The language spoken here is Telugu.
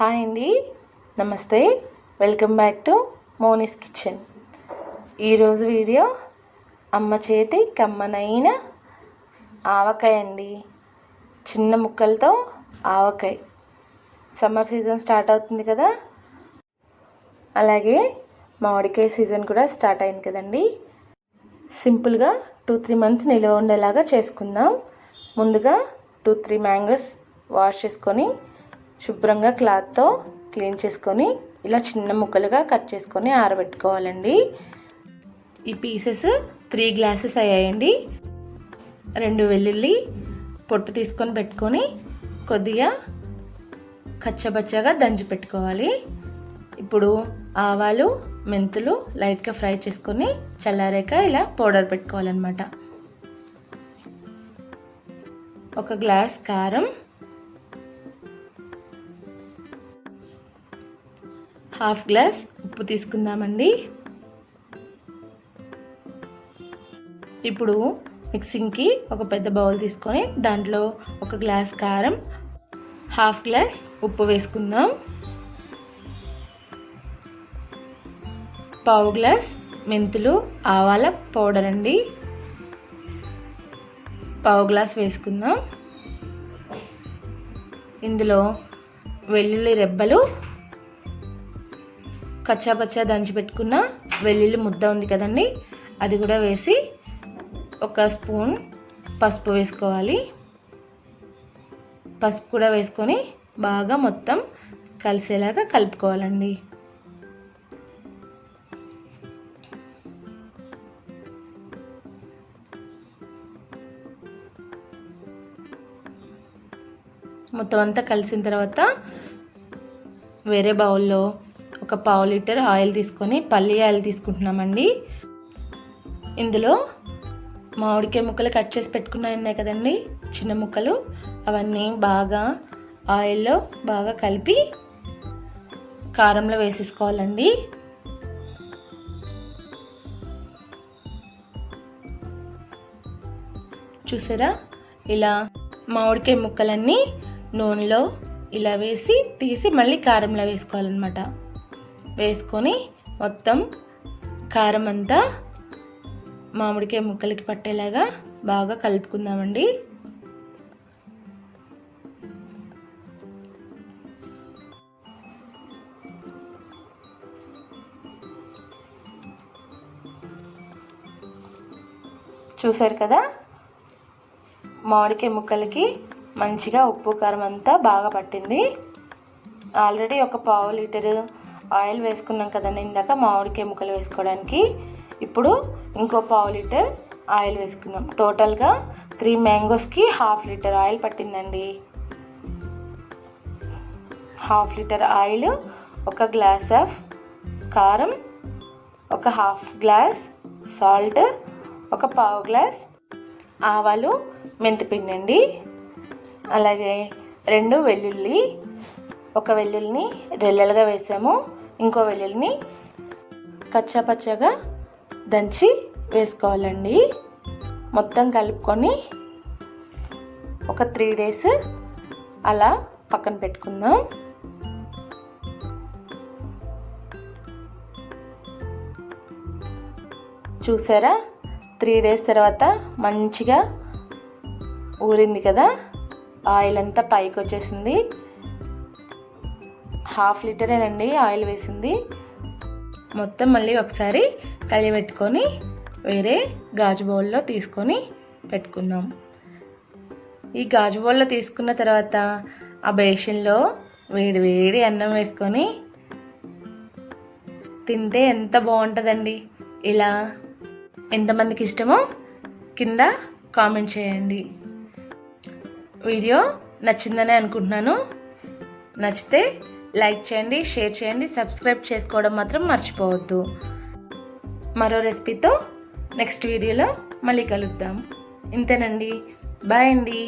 హాయ్ అండి. నమస్తే. Welcome back to Moni's kitchen. ఈరోజు వీడియో అమ్మ చేతి కమ్మనైన ఆవకాయ అండి. చిన్న ముక్కలతో ఆవకాయ. సమ్మర్ సీజన్ స్టార్ట్ అవుతుంది కదా? అలాగే మామిడికాయ సీజన్ కూడా స్టార్ట్ అయింది కదండి. సింపుల్గా టూ త్రీ మంత్స్ నిల్వ ఉండేలాగా చేసుకుందాం. ముందుగా టూ త్రీ మ్యాంగోస్ వాష్ చేసుకొని శుభ్రంగా క్లాత్తో క్లీన్ చేసుకొని ఇలా చిన్న ముక్కలుగా కట్ చేసుకొని ఆరబెట్టుకోవాలండి. ఈ పీసెస్ త్రీ గ్లాసెస్ అయ్యాయండి. రెండు వెల్లుల్లి పొట్టు తీసుకొని పెట్టుకొని కొద్దిగా కచ్చబచ్చగా దంచి పెట్టుకోవాలి. ఇప్పుడు ఆవాలు మెంతులు లైట్గా ఫ్రై చేసుకొని చల్లారాక ఇలా పౌడర్ పెట్టుకోవాలన్నమాట. ఒక గ్లాస్ కారం హాఫ్ గ్లాస్ ఉప్పు తీసుకుందామండి. ఇప్పుడు మిక్సింగ్కి ఒక పెద్ద బౌల్ తీసుకొని దాంట్లో ఒక గ్లాస్ కారం హాఫ్ గ్లాస్ ఉప్పు వేసుకుందాం. పావు గ్లాస్ మెంతులు ఆవాల పౌడర్ అండి. పావు గ్లాస్ వేసుకుందాం. ఇందులో వెల్లుల్లి రెబ్బలు కచ్చాపచ్చా దంచి పెట్టుకున్న వెల్లుల్లి ముద్ద ఉంది కదండి అది కూడా వేసి ఒక స్పూన్ పసుపు వేసుకోవాలి. పసుపు కూడా వేసుకొని బాగా మొత్తం కలిసేలాగా కలుపుకోవాలండి. మొత్తం అంతా కలిసిన తర్వాత వేరే బౌల్లో ఒక పావు లీటర్ ఆయిల్ తీసుకొని పల్లి ఆయిల్ తీసుకుంటున్నామండి. ఇందులో మామిడికాయ ముక్కలు కట్ చేసి పెట్టుకున్నాయి ఉన్నాయి కదండి. చిన్న ముక్కలు. అవన్నీ బాగా ఆయిల్లో బాగా కలిపి కారంలో వేసేసుకోవాలండి. చూసారా? ఇలా మామిడికాయ ముక్కలన్నీ నూనెలో ఇలా వేసి తీసి మళ్ళీ కారంలో వేసుకోవాలన్నమాట. వేసుకొని మొత్తం కారం అంతా మామిడికాయ ముక్కలకి పట్టేలాగా బాగా కలుపుకుందామండి. చూసారు కదా? మామిడికాయ ముక్కలకి మంచిగా ఉప్పు కారం అంతా బాగా పట్టింది. ఆల్రెడీ ఒక పావు లీటరు ఆయిల్ వేసుకున్నాం కదండి ఇందాక మామిడికాయ ముక్కలు వేసుకోవడానికి. ఇప్పుడు ఇంకో పావు లీటర్ ఆయిల్ వేసుకుందాం. టోటల్గా త్రీ మ్యాంగోస్కి హాఫ్ లీటర్ ఆయిల్ పట్టిందండి. హాఫ్ లీటర్ ఆయిల్ ఒక గ్లాస్ ఆఫ్ కారం ఒక హాఫ్ గ్లాస్ సాల్ట్ ఒక పావు గ్లాస్ ఆవాలు మెంతిపిండి అండి. అలాగే రెండు వెల్లుల్లి ఒక వెల్లుల్లిని రెల్లలుగా వేసాము. ఇంకో వెల్లుల్లిని కచ్చాపచ్చగా దంచి వేసుకోవాలండి. మొత్తం కలుపుకొని ఒక త్రీ డేస్ అలా పక్కన పెట్టుకుందాం. చూసారా? త్రీ డేస్ తర్వాత మంచిగా ఊరింది కదా? ఆయిల్ అంతా పైకి వచ్చేసింది. హాఫ్ లీటరేనండి ఆయిల్ వేసింది. మొత్తం మళ్ళీ ఒకసారి కలిపెట్టుకొని వేరే గాజు బౌల్లో తీసుకొని పెట్టుకుందాం. ఈ గాజు బౌల్లో తీసుకున్న తర్వాత ఆ బేషన్లో వేడి వేడి అన్నం వేసుకొని తింటే ఎంత బాగుంటుందండి. ఇలా ఎంతమందికి ఇష్టమో కింద కామెంట్ చేయండి. వీడియో నచ్చిందని అనుకుంటున్నాను. నచ్చితే లైక్ చేయండి షేర్ చేయండి సబ్స్క్రైబ్ చేసుకోవడం మాత్రం మర్చిపోవద్దు. మరో రెసిపీతో నెక్స్ట్ వీడియోలో మళ్ళీ కలుద్దాం. ఇంతేనండి. బాయ్ అండి.